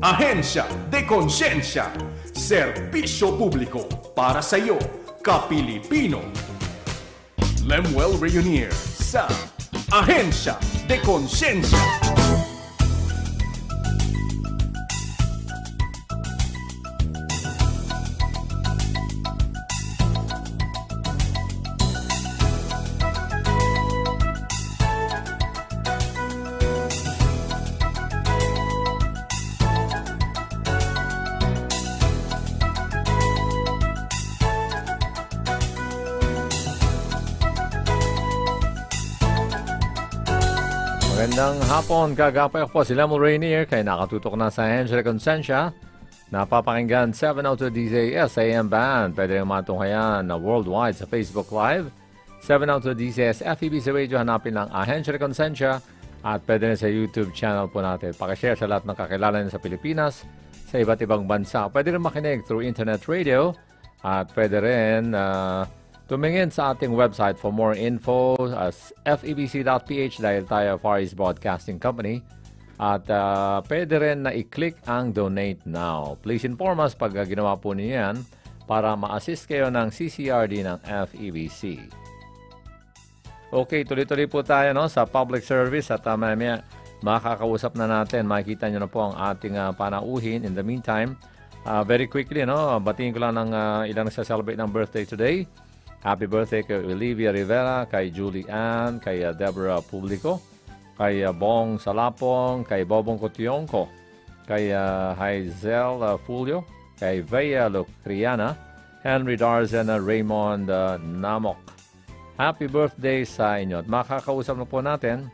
Ahensya de Konsensya. Serbisyo publiko para sa iyo, kapilipino. Lemuel Reunier sa Ahensya de Konsensya. Hapon, kagapay ako po si Lemel Rainier kay nakatutok na sa Angela Consensya. Napapakinggan 702 DZS AM Band. Pwede rin matunghayan na worldwide sa Facebook Live. 702 DZS FEB sa radio hanapin lang Angela Consensya at pwede rin sa YouTube channel po natin. Pakishare sa lahat ng kakilala niyo sa Pilipinas, sa iba't ibang bansa. Pwede rin makinig through internet radio at pwede rin ah, Tumingin sa ating website for more info as febc.ph dahil tayo Far East Broadcasting Company. At ah, pwede rin na i-click ang Donate Now. Please inform us pag ah, ginawa po niyo yan para ma-assist kayo ng CCRD ng FEBC. Okay, tuloy-tuloy po tayo no, sa public service at uh, mamaya makakausap na natin. Makikita nyo na po ang ating ah, panauhin. In the meantime, ah, very quickly, no, batiin ko lang ng ah, ilang nagsa-celebrate ng birthday today. Happy birthday kay Olivia Rivera, kay Julie Ann, kay uh, Deborah Publico, kay uh, Bong Salapong, kay Bobong Cotionco, kay uh, Hazel Fulio, kay Vea Lucriana, Henry Darzen, uh, Raymond Namok. Happy birthday sa inyo. At makakausap na po natin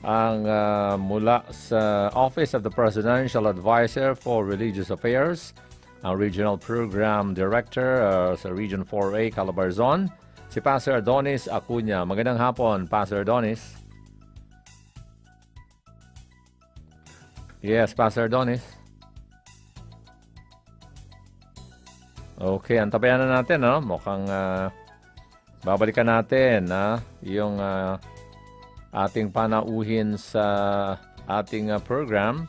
ang uh, mula sa Office of the Presidential Advisor for Religious Affairs, ang Regional Program Director uh, sa Region 4A, Calabarzon, si Pastor Adonis Acuña. Magandang hapon, Pastor Adonis. Yes, Pastor Adonis. Okay, antabayan na natin, no? Mukhang ah, babalikan natin, na yung ah, ating panauhin sa ating ah, program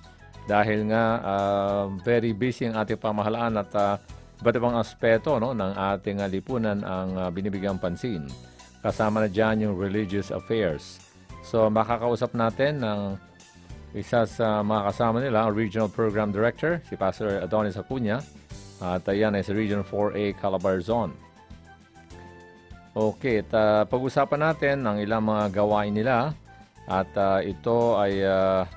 dahil nga ah, very busy ang ating pamahalaan at ah, iba't ibang aspeto no, ng ating ah, lipunan ang ah, binibigyang pansin. Kasama na dyan yung religious affairs. So makakausap natin ng isa sa mga kasama nila, ang Regional Program Director, si Pastor Adonis Acuña, at ayan ay sa Region 4A Calabarzon. Okay, at ah, pag-usapan natin ang ilang mga gawain nila at ah, ito ay ah,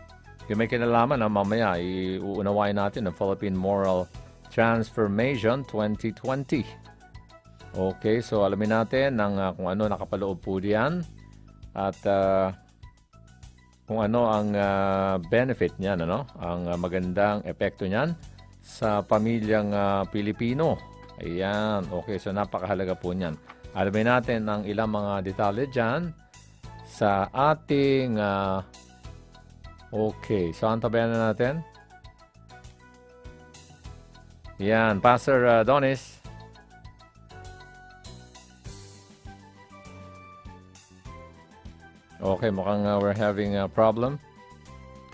yung may kinalaman na mamaya iuunawain natin ang Philippine Moral Transformation 2020. Okay, so alamin natin ng ah, kung ano nakapaloob po diyan at ah, kung ano ang ah, benefit niyan, ano? Ang ah, magandang epekto niyan sa pamilyang ah, Pilipino. Ayan, okay, so napakahalaga po niyan. Alamin natin ang ilang mga detalye dyan sa ating... ah, okay, so antabayan na natin. Yan, Pastor ah, Donis. Okay, mukhang ah, we're having a problem.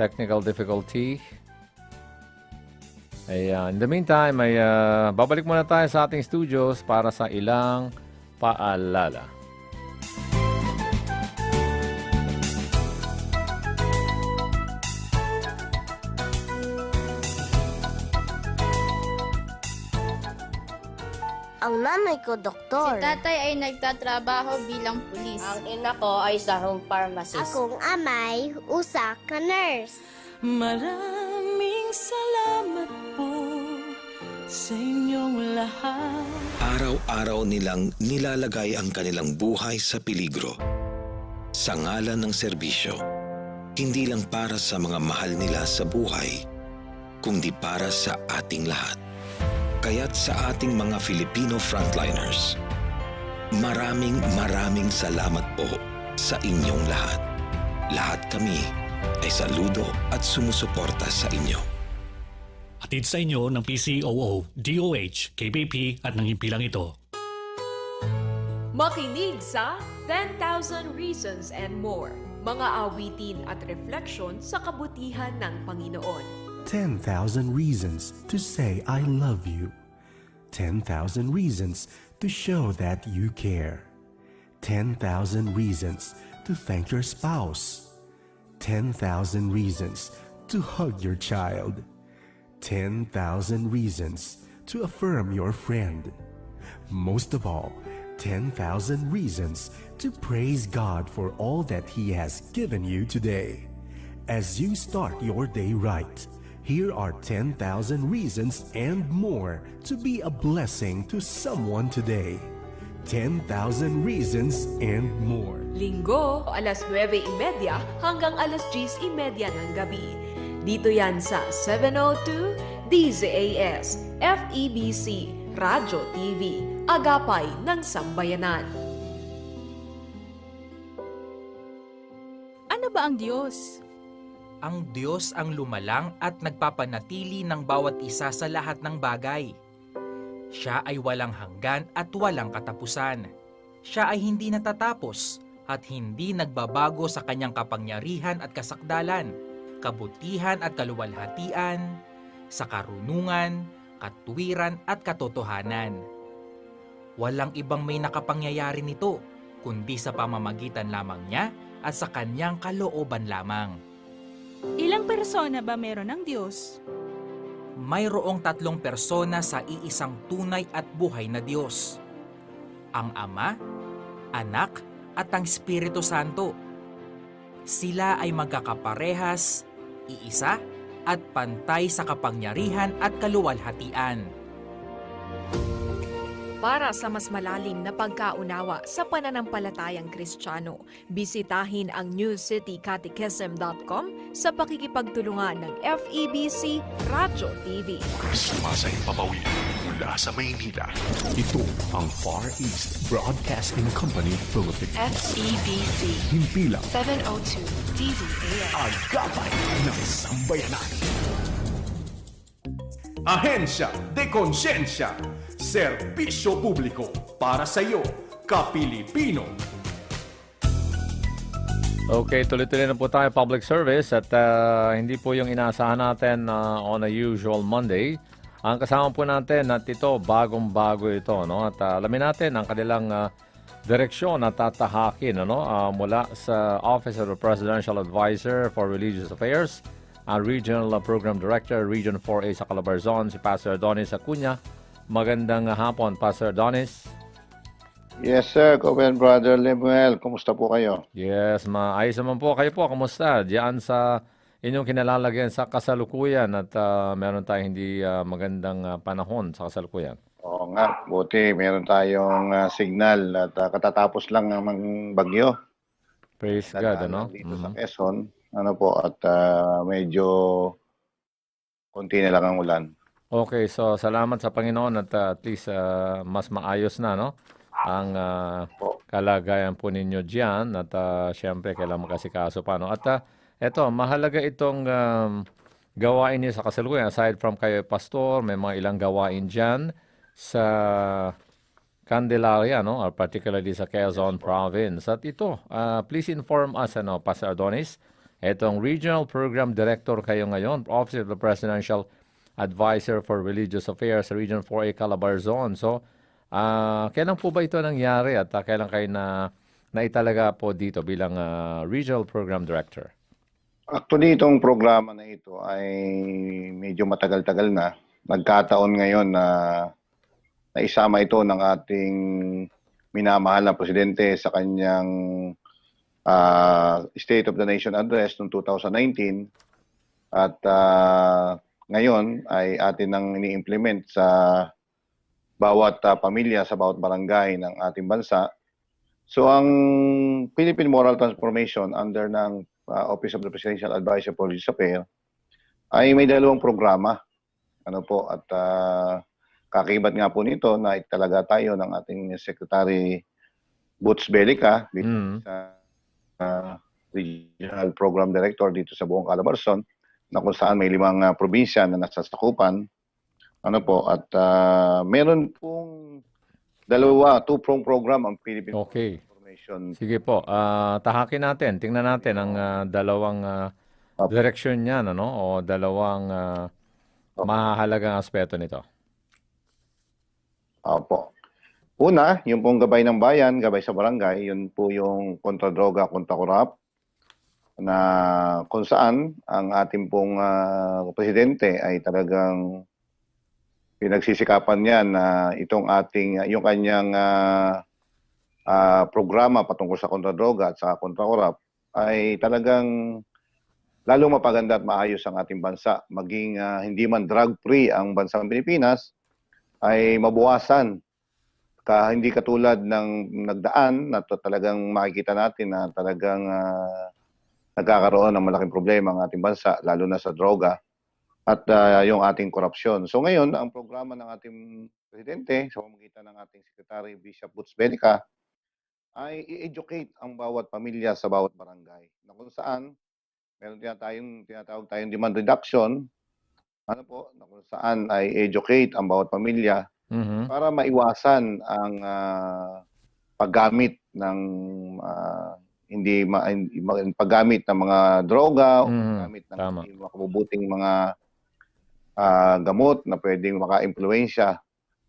Technical difficulty. Ayan. In the meantime, ay ah, babalik muna tayo sa ating studios para sa ilang paalala. Nanay ko, Si doktor. tatay ay nagtatrabaho bilang pulis. Ang ina ko ay sa home pharmacist. Akong amay, usa ka nurse. Maraming salamat po sa inyong lahat. Araw-araw nilang nilalagay ang kanilang buhay sa peligro. Sa ngalan ng serbisyo, hindi lang para sa mga mahal nila sa buhay, kundi para sa ating lahat. Kaya't sa ating mga Filipino frontliners, maraming maraming salamat po sa inyong lahat. Lahat kami ay saludo at sumusuporta sa inyo. Hatid sa inyo ng PCOO, DOH, KBP at ng himpilang ito. Makinig sa 10,000 Reasons and More. mga awitin at refleksyon sa kabutihan ng Panginoon. 10,000 reasons to say I love you. 10,000 reasons to show that you care. 10,000 reasons to thank your spouse. 10,000 reasons to hug your child. 10,000 reasons to affirm your friend. Most of all, 10,000 reasons to praise God for all that He has given you today. As you start your day right, here are 10,000 reasons and more to be a blessing to someone today. 10,000 reasons and more. Linggo, alas 9.30 hanggang alas 10.30 ng gabi. Dito yan sa 702 DZAS FEBC Radyo TV, Agapay ng Sambayanan. Ano ba ang Diyos? Ang Diyos ang lumalang at nagpapanatili ng bawat isa sa lahat ng bagay. Siya ay walang hanggan at walang katapusan. Siya ay hindi natatapos at hindi nagbabago sa kanyang kapangyarihan at kasakdalan, kabutihan at kaluwalhatian, sa karunungan, katuwiran at katotohanan. Walang ibang may nakapangyayari nito, kundi sa pamamagitan lamang niya at sa kanyang kalooban lamang. Ilang persona ba meron ng Diyos? mayroong tatlong persona sa iisang tunay at buhay na Diyos. Ang Ama, Anak, at ang Espiritu Santo. Sila ay magkakaparehas, iisa, at pantay sa kapangyarihan at kaluwalhatian. Para sa mas malalim na pagkaunawa sa pananampalatayang Kristiyano, bisitahin ang newcitycatechism.com sa pakikipagtulungan ng FEBC Radyo TV. Sumasayang papawin mula sa Maynila. Ito ang Far East Broadcasting Company Philippines. FEBC Himpilang 702 DZAS. Agapay ng Sambayanan. Ahensya de Konsensya. Serbisyo publiko para sa iyo, Kapilipino. Okay, tuloy-tuloy na po tayo public service at ah, hindi po yung inaasahan natin ah, on a usual Monday. Ang kasama po natin at ito, bagong-bago ito. No? At ah, alamin natin ang kanilang ah, direksyon at tatahakin ano? ah, mula sa Office of the Presidential Advisor for Religious Affairs, ang Regional Program Director, Region 4A sa Calabarzon, si Pastor Adonis Acuña. Magandang hapon, Pastor Adonis. Yes, sir. Coven Brother Lemuel, kumusta po kayo? Yes, maayos naman po. Kayo po, kamusta? Diyan sa inyong kinalalagyan sa kasalukuyan at ah, meron tayong hindi ah, magandang ah, panahon sa kasalukuyan. Oo nga, buti meron tayong ah, signal at ah, katatapos lang ng bagyo. Praise God, ano? Dito sa Mhm. Quezon, ano po, at ah, medyo konti na lang ang ulan. Okay, so salamat sa Panginoon at ah, at least ah, mas maayos na, no? Ang ah, kalagayan po ninyo diyan at ah, syempre kailangan makasikaso pa, no? At ah, eto, mahalaga itong um, gawain niyo sa kasalukuyan. Aside from kayo, Pastor, may mga ilang gawain diyan sa Candelaria, no? Or particularly sa Quezon Province. At ito, ah, please inform us, ano, Pastor Adonis, itong Regional Program Director kayo ngayon, Office of the Presidential Advisor for Religious Affairs Region 4A Calabarzon. So, ah, kailan po ba ito nangyari at ah, kailan kayo na naitalaga po dito bilang ah, Regional Program Director? Actually, itong programa na ito ay medyo matagal-tagal na. Nagkataon ngayon na naisama ito ng ating minamahal na presidente sa kanyang ah, State of the Nation Address noong 2019 at ah, ngayon ay atin nang ini-implement sa bawat ah, pamilya sa bawat barangay ng ating bansa. So ang Philippine Moral Transformation under ng ah, Office of the Presidential Advisor for Religious Affairs ay may dalawang programa. Ano po at ah, kakibat nga po nito na italaga tayo ng ating Secretary Boots Belica Mm. sa ah, Regional Program Director dito sa buong Calabarzon na kung saan may limang ah, probinsya na nasasakupan. Ano po at ah, meron pong dalawa, two-prong program ang Philippine Okay. information. Sige po, ah, tahakin natin. Tingnan natin ang ah, dalawang ah, direksyon niyan, ano? O dalawang ah, mahahalagang aspeto nito. Opo. Una, yung pong gabay ng bayan, gabay sa barangay, yun po yung kontra droga, kontra korap, na kung saan ang ating pong ah, presidente ay talagang pinagsisikapan niya na itong ating, yung kanyang ah, ah, programa patungkol sa kontra droga at sa kontra korap ay talagang lalong mapaganda at maayos ang ating bansa. Maging ah, hindi man drug-free ang bansang Pilipinas, ay mabuwasan ka hindi katulad ng nagdaan na to talagang makikita natin na talagang ah, nagkakaroon ng malaking problema ang ating bansa lalo na sa droga at ah, yung ating korupsyon. So ngayon, ang programa ng ating presidente sa pamamagitan ng ating Secretary Bishop Butz Benica ay i-educate ang bawat pamilya sa bawat barangay na kung saan meron tinatayong, tinatawag tayong demand reduction ano po, na kung saan ay educate ang bawat pamilya Mhm. para maiwasan ang ah, paggamit ng ah, hindi ma, paggamit ng mga droga o Mhm. paggamit ng Tama. hindi makabubuting mga ah, gamot na pwedeng maka-impluwensya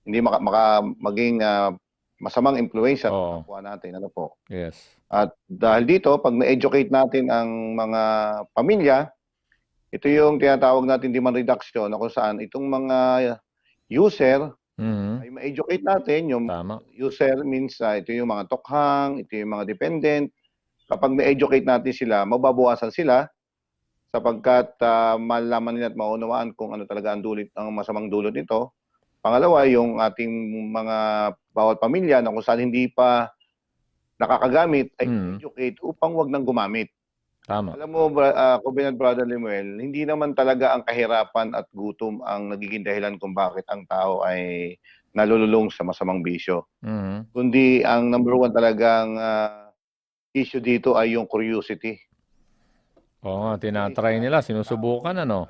hindi maka, maka maging ah, masamang impluwensya Oo. sa kapwa natin ano po Yes. at dahil dito, pag na-educate natin ang mga pamilya, ito yung tinatawag natin demand reduction na kung saan itong mga user Mhm. ay ma-educate natin. Yung Tama. user means ah, ito yung mga tokhang, ito yung mga dependent. Kapag na-educate natin sila, mababawasan sila sapagkat ah, malalaman nila at maunawaan kung ano talaga ang dulot ang masamang dulot nito. Pangalawa, yung ating mga bawat pamilya na kung saan hindi pa nakakagamit ay Mhm. educate upang wag nang gumamit. Tama. Alam mo, ah, Covenant Brother Lemuel, hindi naman talaga ang kahirapan at gutom ang nagiging dahilan kung bakit ang tao ay nalululong sa masamang bisyo. Mhm. Kundi ang number one talagang ah, issue dito ay yung curiosity. Oo nga, tinatry nila, sinusubukan, ano?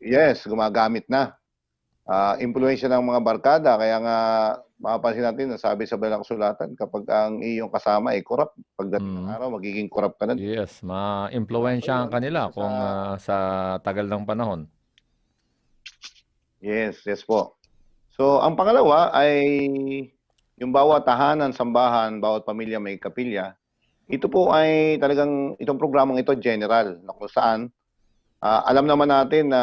Yes, gumagamit na. Ah, impluensya ng mga barkada, kaya nga mapapansin natin, nasabi sa balang sulatan, kapag ang iyong kasama ay corrupt, pagdating ng araw, magiging corrupt ka na. Yes, ma-impluwensyahan kanila kung ah, sa tagal ng panahon. Yes, yes po. So, ang pangalawa ay yung bawat tahanan, sambahan, bawat pamilya may kapilya. Ito po ay talagang, itong programang ito general, na kung saan, ah, alam naman natin na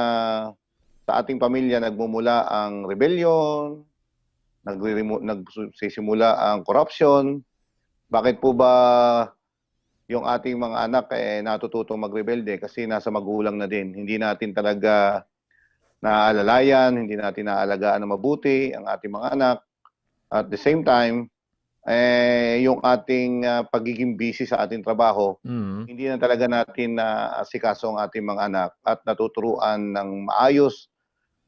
sa ating pamilya nagmumula ang rebellion, nagsisimula ang corruption. Bakit po ba yung ating mga anak eh natututong magrebelde kasi nasa magulang na din. Hindi natin talaga naaalalayan, hindi natin naalagaan na mabuti ang ating mga anak. At the same time, eh, yung ating ah, pagiging busy sa ating trabaho, Mhm. hindi na talaga natin na asikaso ang ating mga anak at natuturuan ng maayos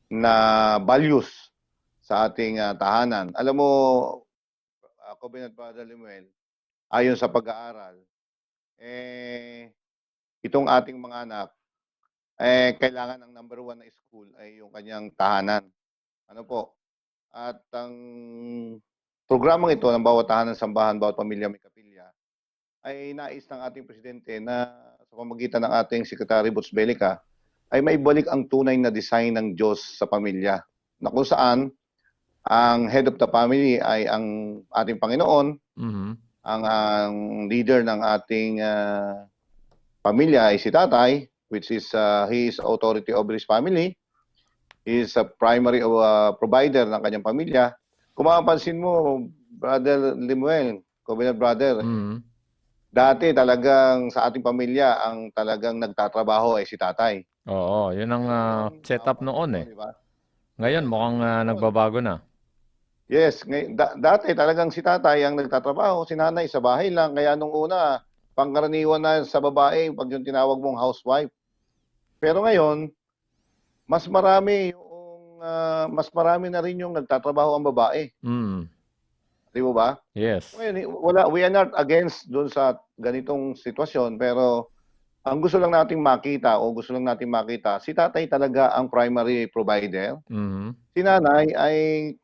na values sa ating ah, tahanan. Alam mo, uh, Covenant Brother Lemuel, ayon sa pag-aaral, eh, itong ating mga anak, eh, kailangan ang number one na school ay yung kanyang tahanan. Ano po? At ang programang ito ng bawat tahanan, sambahan, bawat pamilya may kapilya, ay nais ng ating presidente na sa pamagitan ng ating Secretary Butz Belica ay maibalik ang tunay na design ng Diyos sa pamilya na kung saan ang head of the family ay ang ating Panginoon, Mhm. ang, ang leader ng ating ah, pamilya ay si tatay, which is uh, he is authority over his family. Is a primary uh, provider ng kanyang pamilya. Kung mapapansin mo, Brother Limuel, Covenant Brother, Mhm. dati talagang sa ating pamilya, ang talagang nagtatrabaho ay si tatay. Oo, yun ang ah, setup noon eh. Ngayon mukhang ah, nagbabago na. Yes, ngay- da- dati talagang si tatay ang nagtatrabaho, si nanay sa bahay lang. Kaya nung una, pangkaraniwan na sa babae pag yung tinawag mong housewife. Pero ngayon, mas marami yung ah, mas marami na rin yung nagtatrabaho ang babae. Mm. Di mo ba? Yes. Ngayon, wala, we are not against doon sa ganitong sitwasyon, pero ang gusto lang nating makita o gusto lang nating makita, si tatay talaga ang primary provider. Mhm. Si nanay ay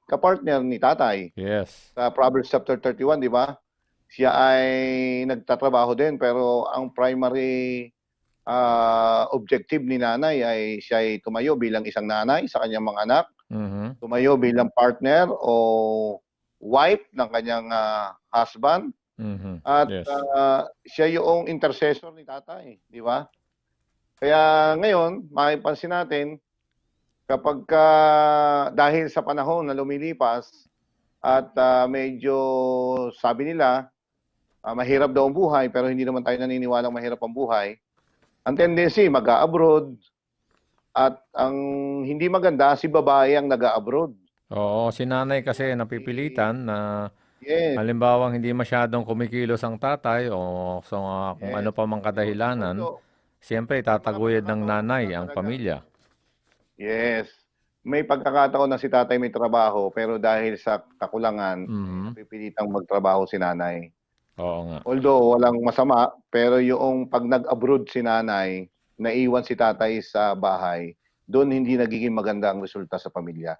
kapartner ni tatay. Yes. Sa Proverbs chapter 31, di ba? siya ay nagtatrabaho din pero ang primary ah, objective ni nanay ay siya ay tumayo bilang isang nanay sa kanyang mga anak, Mhm. tumayo bilang partner o wife ng kanyang ah, husband Mhm. at Yes. ah, siya yung intercessor ni tatay, di ba? Kaya ngayon, makipansin natin, kapag ka, dahil sa panahon na lumilipas at ah, medyo sabi nila, ah, mahirap daw ang buhay pero hindi naman tayo naniniwalang mahirap ang buhay, ang tendency mag-abroad at ang hindi maganda si babae ang nag-abroad. Oo, si nanay kasi napipilitan na Yes. halimbawa hindi masyadong kumikilos ang tatay o so, ah, kung Yes. ano pa mang kadahilanan, So, siyempre itataguyod ng nanay ang pamilya. Yes. May pagkakataon na si tatay may trabaho pero dahil sa kakulangan, Mhm. pipilitang magtrabaho si nanay. Oo nga. Although walang masama, pero yung pag nag-abroad si nanay, naiwan si tatay sa bahay, doon hindi nagiging maganda ang resulta sa pamilya.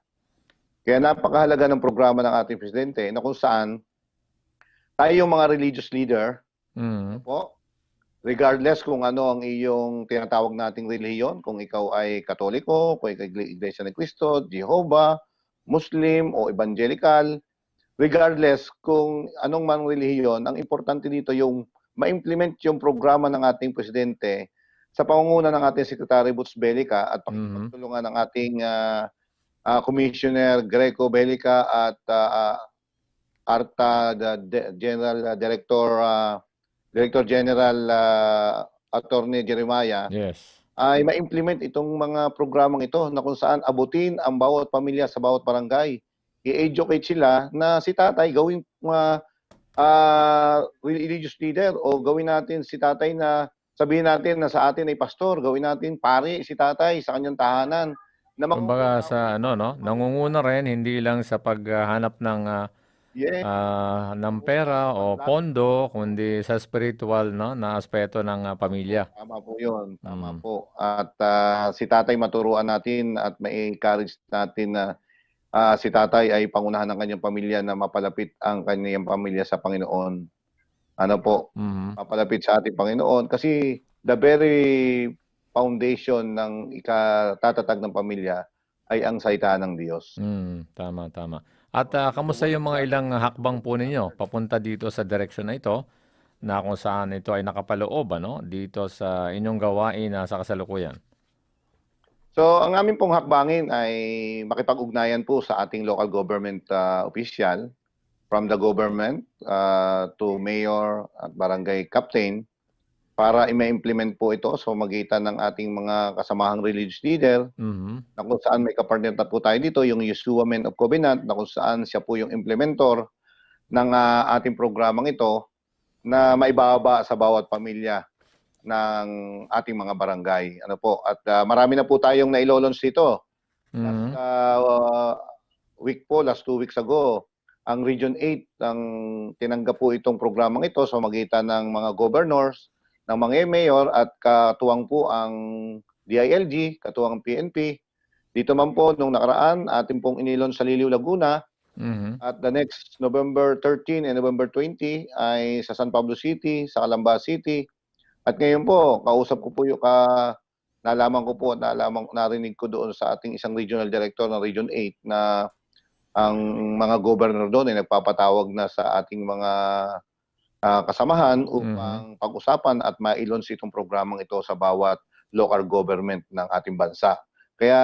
Kaya napakahalaga ng programa ng ating presidente na kung saan tayo yung mga religious leader, Mhm. po, regardless kung ano ang iyong tinatawag nating relihiyon, kung ikaw ay katoliko, kung ikaw ay Iglesia ni Cristo, Jehovah, Muslim o evangelical, regardless kung anong man relihiyon, ang importante dito yung ma-implement yung programa ng ating presidente sa pangunguna ng ating Secretary Butch Belica at Mhm. pagtulungan ng ating ah, ah, Commissioner Greco Belica at ah, ARTA the, the- General Director ah, Director General ah, Attorney Jeremiah Yes. ay ma-implement itong mga programang ito na kung saan abutin ang bawat pamilya sa bawat barangay. I-educate sila na si tatay gawing mga ah, religious leader o gawin natin si tatay na sabihin natin na sa atin ay pastor, gawin natin pari si tatay sa kanyang tahanan. Na mga- Kumbaga sa ano no, nangunguna rin hindi lang sa paghahanap ng ah, Yes. ah, ng pera o pondo kundi sa spiritual no na aspeto ng ah, pamilya. Tama po yun. Tama Mm. po. At ah, si tatay maturuan natin at ma-encourage natin na ah, si tatay ay pangunahan ng kanyang pamilya na mapalapit ang kanyang pamilya sa Panginoon. Ano po? Mhm. Mapalapit sa ating Panginoon. Kasi the very foundation ng ikatatatag ng pamilya ay ang salita ng Diyos. Mm, tama tama. At ah, kamusta yung mga ilang hakbang po ninyo papunta dito sa direksyon na ito na kung saan ito ay nakapaloob ano dito sa inyong gawain na sa kasalukuyan? So, ang aming pong hakbangin ay makipag-ugnayan po sa ating local government ah, official from the government ah, to mayor at barangay captain para i-implement po ito sa magitan ng ating mga kasamahang religious leader Mhm. na kung saan may kapartner na po tayo dito, yung Yeshua Men of Covenant, na kung saan siya po yung implementor ng ah, ating programang ito na maibaba sa bawat pamilya ng ating mga barangay. Ano po? At ah, marami na po tayong nailolons dito. Mhm. Uh, week po, last two weeks ago, ang Region 8 ang tinanggap po itong programang ito sa magitan ng mga governors, ng mga mayor at katuwang po ang DILG, katuwang ang PNP. Dito man po nung nakaraan, ating pong inilon sa Liliw, Laguna Mhm. at the next November 13 and November 20 ay sa San Pablo City, sa Calamba City. At ngayon po, kausap ko po yung ka nalaman ko po at nalaman narinig ko doon sa ating isang regional director ng Region 8 na ang mga governor doon ay nagpapatawag na sa ating mga ah, kasamahan upang pag-usapan at mailons itong programang ito sa bawat local government ng ating bansa. Kaya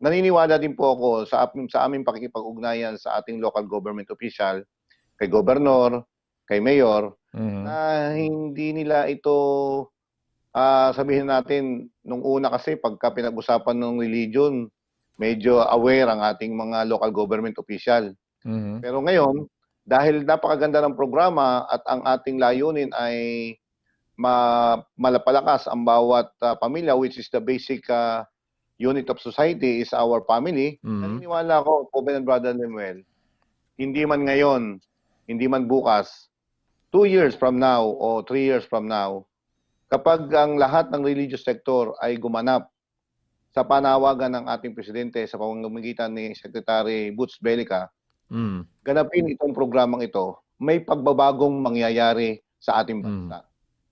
naniniwala din po ako sa sa aming pakikipag-ugnayan sa ating local government official, kay gobernur, kay mayor, Mhm. na hindi nila ito ah, sabihin natin nung una kasi pagka pinag-usapan ng religion, medyo aware ang ating mga local government official. Mhm. Pero ngayon, dahil napakaganda ng programa at ang ating layunin ay ma malapalakas ang bawat ah, pamilya which is the basic ah, unit of society is our family. Mhm. Naniniwala ako, Poben and Brother Lemuel, hindi man ngayon, hindi man bukas, two years from now o three years from now, kapag ang lahat ng religious sector ay gumanap sa panawagan ng ating presidente sa pamamagitan ni Secretary Butch Belica, Mm. ganapin itong programang ito, may pagbabagong mangyayari sa ating bansa.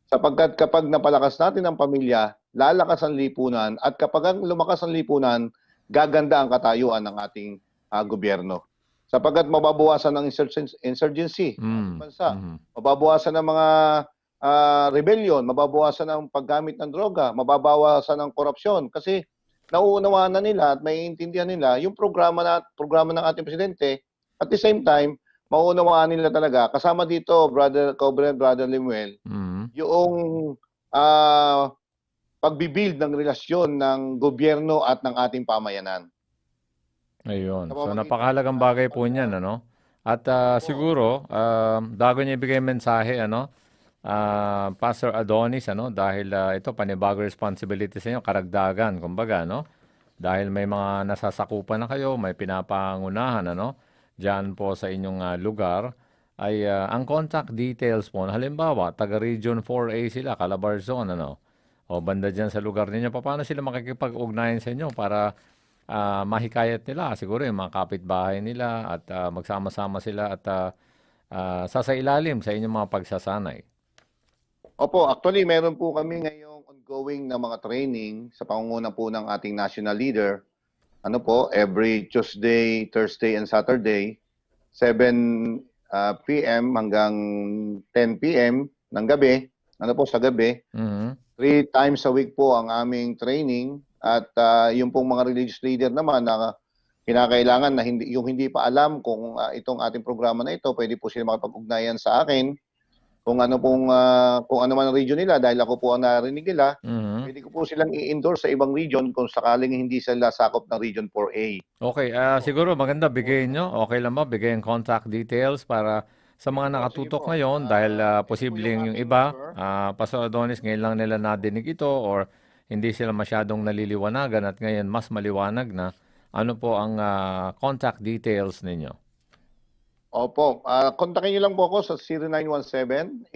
Sapagkat kapag napalakas natin ang pamilya, lalakas ang lipunan at kapag lumakas ang lipunan, gaganda ang katayuan ng ating ah, gobyerno. Sapagkat mababawasan ang insurgen- insurgency Mm. bansa. Mababawasan ang mga ah, rebellion, mababawasan ang paggamit ng droga, mababawasan ang korupsyon kasi nauunawaan na nila at maiintindihan nila yung programa na programa ng ating presidente. At the same time, mauunawaan nila talaga kasama dito brother Cobre brother Limuel Mm. yung ah, pagbibuild ng relasyon ng gobyerno at ng ating pamayanan. Ayun. So napakahalagang bagay po niyan, ano? At ah, siguro, ah, bago niya ibigay mensahe, ano? ah, Pastor Adonis, ano? Dahil ah, ito, panibago responsibility sa inyo, karagdagan, kumbaga, no? Dahil may mga nasasakupan na kayo, may pinapangunahan, ano? Diyan po sa inyong ah, lugar, ay ah, ang contact details po, halimbawa, taga Region 4A sila, Calabarzon, ano? O banda dyan sa lugar ninyo, paano sila makikipag-ugnayan sa inyo para ah, mahikayat nila siguro yung mga kapitbahay nila at ah, magsama-sama sila at ah, ah, sasailalim sa inyong mga pagsasanay. Opo, actually meron po kami ngayong ongoing na mga training sa pangunguna po ng ating national leader. Ano po, every Tuesday, Thursday, and Saturday, 7 ah, p.m. hanggang 10 p.m. ng gabi. Ano po, sa gabi. Mhm. Three times a week po ang aming training at ah, yung pong mga religious leader naman na kinakailangan na hindi yung hindi pa alam kung ah, itong ating programa na ito, pwede po sila makapag-ugnayan sa akin kung ano pong ah, kung ano man ang region nila dahil ako po ang narinig nila. Mhm. Pwede ko po silang i-endorse sa ibang region kung sakaling hindi sila sakop ng region 4A. Okay, ah, siguro maganda bigay nyo. Okay lang ba? Bigay ang contact details para sa mga nakatutok ngayon dahil ah, posibleng yung iba, ah, Pastor Adonis, ngayon lang nila nadinig ito or hindi sila masyadong naliliwanagan at ngayon mas maliwanag na. Ano po ang ah, contact details ninyo? Opo, ah kontakin niyo lang po ako sa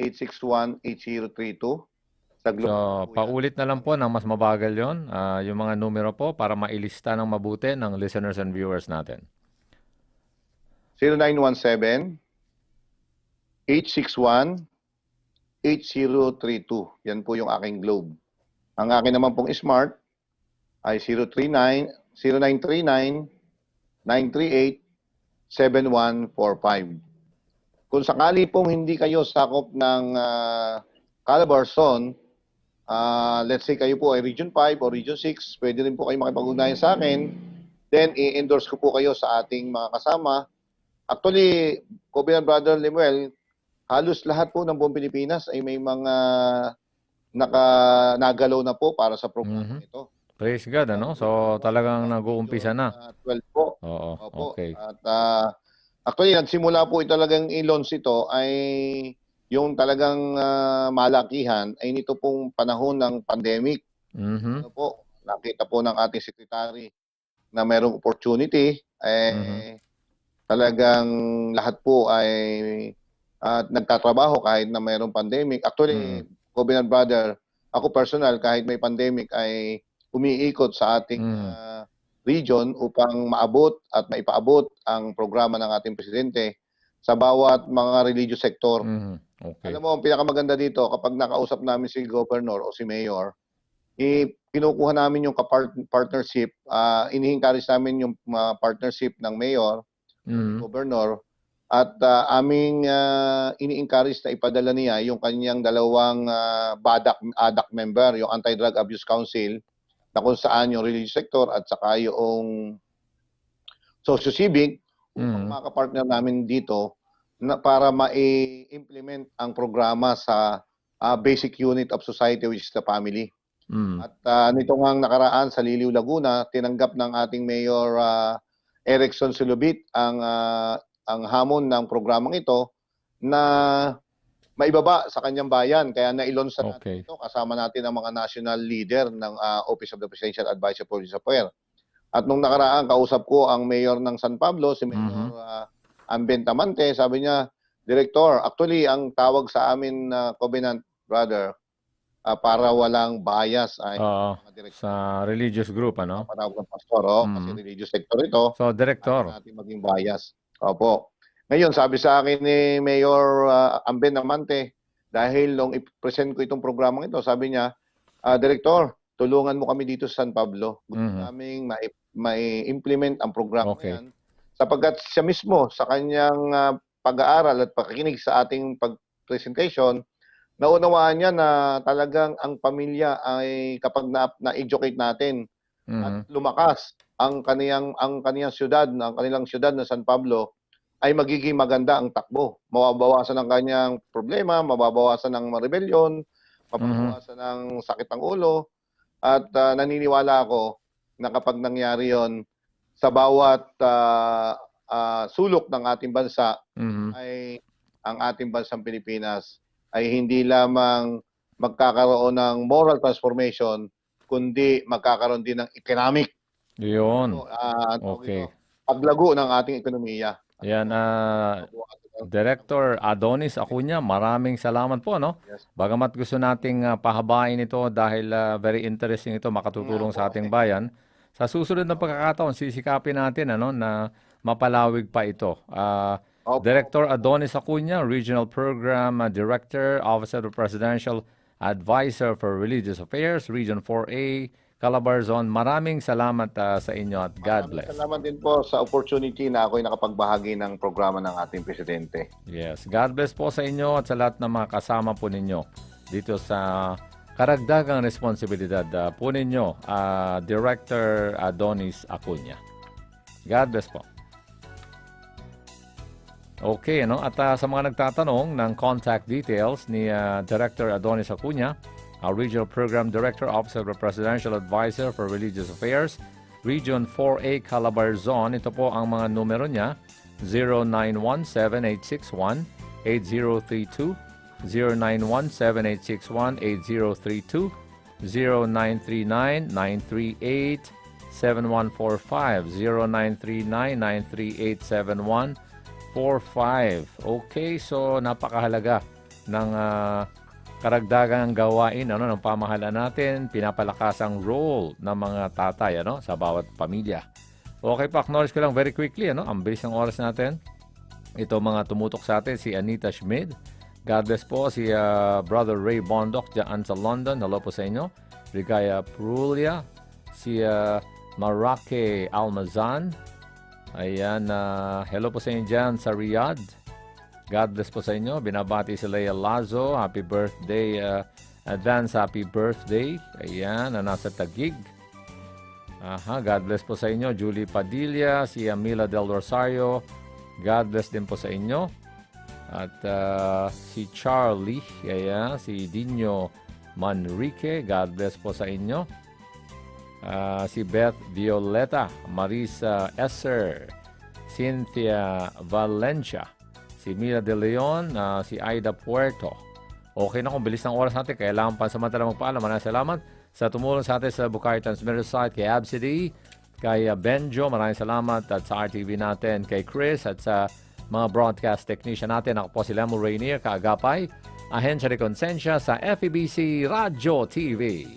0917-861-8032 sa Globe. So, paulit na lang po ng mas mabagal yon ah, yung mga numero po para mailista ng mabuti ng listeners and viewers natin. 0917 861 8032. Yan po yung aking globe. Ang akin naman pong smart ay 039 0939 938 7145. Kung sakali pong hindi kayo sakop ng uh, Calabarzon, ah, let's say kayo po ay Region 5 o Region 6, pwede rin po kayo makipag-ugnayan sa akin. Then, i-endorse ko po kayo sa ating mga kasama. Actually, Kobe and Brother Lemuel, halos lahat po ng buong Pilipinas ay may mga naka nagalaw na po para sa programa Mhm. ito. Praise God, ano? So, talagang nag-uumpisa na. 12 po. Oo, Opo. okay. At ah, actually, nagsimula po talagang i-launch ito ay yung talagang ah, malakihan ay nito pong panahon ng pandemic. Mhm. Ano po, nakita po ng ating secretary na mayroong opportunity eh talagang lahat po ay at nagtatrabaho kahit na mayroong pandemic. Actually, Covenant Brother, ako personal kahit may pandemic ay umiikot sa ating ah, region upang maabot at maipaabot ang programa ng ating presidente sa bawat mga religious sector. Mhm. Okay. Alam mo, ang pinakamaganda dito, kapag nakausap namin si governor o si mayor, eh, kinukuha namin yung partnership, uh, inihinkaris namin yung mga partnership ng mayor, Mhm. governor, at ah, aming uh, ini-encourage na ipadala niya yung kanyang dalawang ah, BADAC, ADAC member, yung Anti-Drug Abuse Council, na kung saan yung religious sector at saka yung socio-civic, Mhm. mga partner namin dito na para ma-implement ang programa sa ah, basic unit of society which is the family. Mm. At ah, nito ngang nakaraan sa Liliw, Laguna, tinanggap ng ating Mayor ah, Erickson Sulubit ang ah, ang hamon ng programang ito na maibaba sa kanyang bayan. Kaya na-launch na natin Okay. ito kasama natin ang mga national leader ng ah, Office of the Presidential Advisor for Police Affairs. At nung nakaraan, kausap ko ang mayor ng San Pablo, si Mayor ah, Ambentamante, sabi niya, Director, actually, ang tawag sa amin na Covenant Brother, ah, para walang bias ay Oo. Sa religious group, ano? panawag ng pastor, oh, kasi Mhm. religious sector ito. So, Director. Natin maging bias. Opo. Ngayon, sabi sa akin ni Mayor uh, Amben Amante, dahil nung i-present ko itong programang ito, sabi niya, ah, Director, tulungan mo kami dito sa San Pablo. Gusto Mhm. naming mai- mai-implement ang programa Okay. yan. Sapagkat siya mismo, sa kanyang ah, pag-aaral at pakikinig sa ating pag-presentation, naunawaan niya na talagang ang pamilya ay kapag na- na-educate natin, Mhm. at lumakas ang kaniyang ang kaniyang syudad, ang kanilang syudad na San Pablo ay magiging maganda ang takbo. Mababawasan ang kanyang problema, mababawasan ang rebellion, mababawasan ang sakit ng ulo at ah, naniniwala ako na kapag nangyari 'yon sa bawat ah, ah, sulok ng ating bansa Mhm. ay ang ating bansang Pilipinas ay hindi lamang magkakaroon ng moral transformation kundi magkakaroon din ng economic Yun. tawag Okay. paglago ng ating ekonomiya. Yan, ah, Director Adonis Acuña, maraming salamat po, no? Bagamat gusto nating ah, pahabain ito dahil ah, very interesting ito, makatutulong sa ating bayan. Sa susunod na pagkakataon, sisikapin natin ano, na mapalawig pa ito. Ah, Director Adonis Acuña, Regional Program Director, Office of the Presidential Advisor for Religious Affairs, Region 4A, Calabarzon. Maraming salamat ah, sa inyo at God bless. Salamat din po sa opportunity na ako'y nakapagbahagi ng programa ng ating presidente. Yes. God bless po sa inyo at sa lahat ng mga kasama po ninyo dito sa karagdagang responsibilidad uh, po ninyo, ah, Director Adonis Acuña. God bless po. Okay, ano? At ah, sa mga nagtatanong ng contact details ni ah, Director Adonis Acuña, our Regional Program Director, Office of the Presidential Advisor for Religious Affairs, Region 4A Calabarzon. Ito po ang mga numero niya, 0917-861-8032, 0917-861-8032, 0939-938-7145, 0939-938-7145. Okay, so napakahalaga ng ah, karagdagang gawain ano ng pamahalaan natin, pinapalakas ang role ng mga tatay ano sa bawat pamilya. Okay pa, acknowledge ko lang very quickly ano, ang bilis ng oras natin. Ito mga tumutok sa atin si Anita Schmid. God bless po si ah, Brother Ray Bondok dyan sa London. Hello po sa inyo. Rigaya Prulia. Si ah, Marake Almazan. Ayan, ah, hello po sa inyo dyan sa Riyadh. God bless po sa inyo. Binabati si Leia Lazo. Happy birthday. uh, advance happy birthday. Ayan, na nasa Tagig. Aha, God bless po sa inyo. Julie Padilla, si Amila Del Rosario. God bless din po sa inyo. At uh, si Charlie, ayan, si Dino Manrique. God bless po sa inyo. Ah, si Beth Violeta, Marisa Esser, Cynthia Valencia, si Mila De Leon, ah, si Aida Puerto. Okay na kung bilis ng oras natin, kailangan pansamantala magpaalam. Maraming salamat sa tumulong sa atin sa Bukhari Transmitter site, kay Absidy, kay ah, Benjo, maraming salamat at sa RTV natin, kay Chris at sa mga broadcast technician natin. Ako po si Lemo Rainier, kaagapay, ahensya de konsensya sa FEBC Radio TV.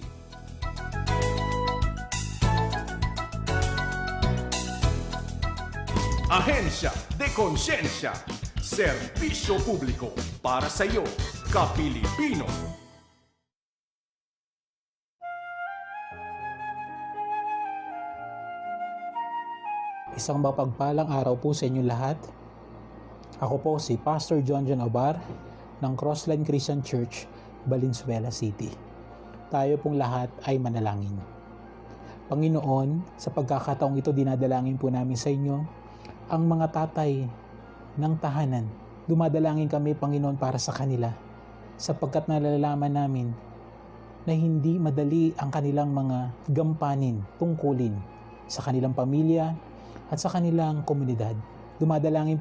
Ahensya de Konsensya. Serbisyo publiko para sa iyo, Kapilipino. Isang mapagpalang araw po sa inyo lahat. Ako po si Pastor John John Obar ng Crossline Christian Church, Valenzuela City. Tayo pong lahat ay manalangin. Panginoon, sa pagkakataong ito dinadalangin po namin sa inyo ang mga tatay ng tahanan. Dumadalangin kami, Panginoon, para sa kanila sapagkat nalalaman namin na hindi madali ang kanilang mga gampanin, tungkulin sa kanilang pamilya at sa kanilang komunidad. Dumadalangin